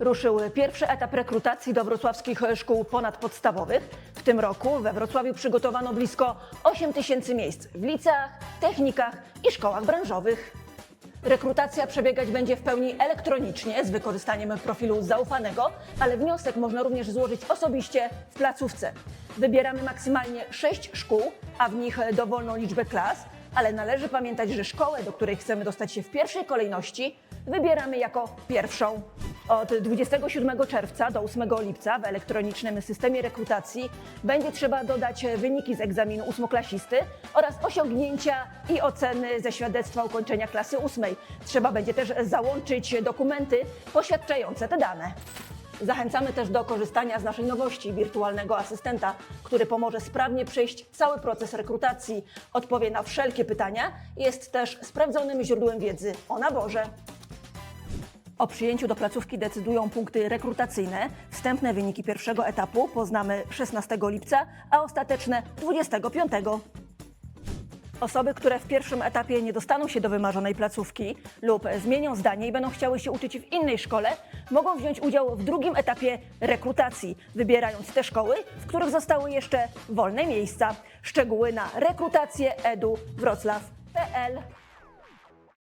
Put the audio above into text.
Ruszył pierwszy etap rekrutacji do wrocławskich szkół ponadpodstawowych. W tym roku we Wrocławiu przygotowano blisko 8 tysięcy miejsc w liceach, technikach i szkołach branżowych. Rekrutacja przebiegać będzie w pełni elektronicznie z wykorzystaniem profilu zaufanego, ale wniosek można również złożyć osobiście w placówce. Wybieramy maksymalnie 6 szkół, a w nich dowolną liczbę klas, ale należy pamiętać, że szkołę, do której chcemy dostać się w pierwszej kolejności, wybieramy jako pierwszą. Od 27 czerwca do 8 lipca w elektronicznym systemie rekrutacji będzie trzeba dodać wyniki z egzaminu ósmoklasisty oraz osiągnięcia i oceny ze świadectwa ukończenia klasy ósmej. Trzeba będzie też załączyć dokumenty poświadczające te dane. Zachęcamy też do korzystania z naszej nowości wirtualnego asystenta, który pomoże sprawnie przejść cały proces rekrutacji, odpowie na wszelkie pytania jest też sprawdzonym źródłem wiedzy o naborze. O przyjęciu do placówki decydują punkty rekrutacyjne. Wstępne wyniki pierwszego etapu poznamy 16 lipca, a ostateczne 25. Osoby, które w pierwszym etapie nie dostaną się do wymarzonej placówki lub zmienią zdanie i będą chciały się uczyć w innej szkole, mogą wziąć udział w drugim etapie rekrutacji, wybierając te szkoły, w których zostały jeszcze wolne miejsca. Szczegóły na rekrutację edu wroclaw.pl